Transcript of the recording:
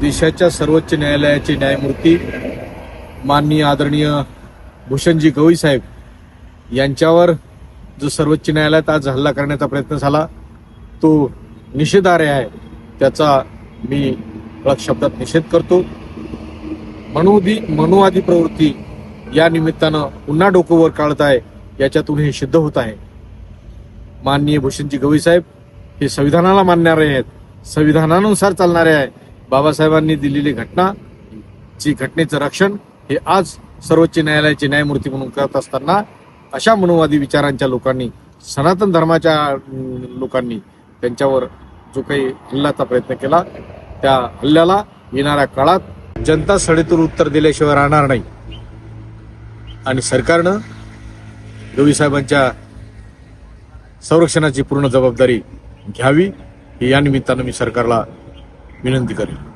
देशाच्या सर्वोच्च न्यायालयाचे न्यायमूर्ती माननीय आदरणीय भूषणजी गवई साहेब यांच्यावर जो सर्वोच्च न्यायालयात आज हल्ला करण्याचा प्रयत्न झाला तो निषेधार्ह आहे. त्याचा मी कडक शब्दात निषेध करतो. मनोदी मनोवादी प्रवृत्ती या निमित्तानं पुन्हा डोकं वर काढत आहे याच्यातून हे सिद्ध होत आहे. माननीय भूषणजी गवई साहेब हे संविधानाला मानणारे आहेत. संविधानानुसार चालणारे आहे. बाबासाहेबांनी दिलेली घटना ची घटनेचं रक्षण हे आज सर्वोच्च न्यायालयाचे न्यायमूर्ती म्हणून करत असताना अशा मनोवादी विचारांच्या लोकांनी सनातन धर्माच्या लोकांनी त्यांच्यावर जो काही हल्ल्याचा प्रयत्न केला त्या हल्ल्याला येणाऱ्या काळात जनता सडेतून उत्तर दिल्याशिवाय राहणार नाही. आणि सरकारनं गवीसाहेबांच्या संरक्षणाची पूर्ण जबाबदारी घ्यावी या निमित्तानं मी सरकारला વિનંતી કરી.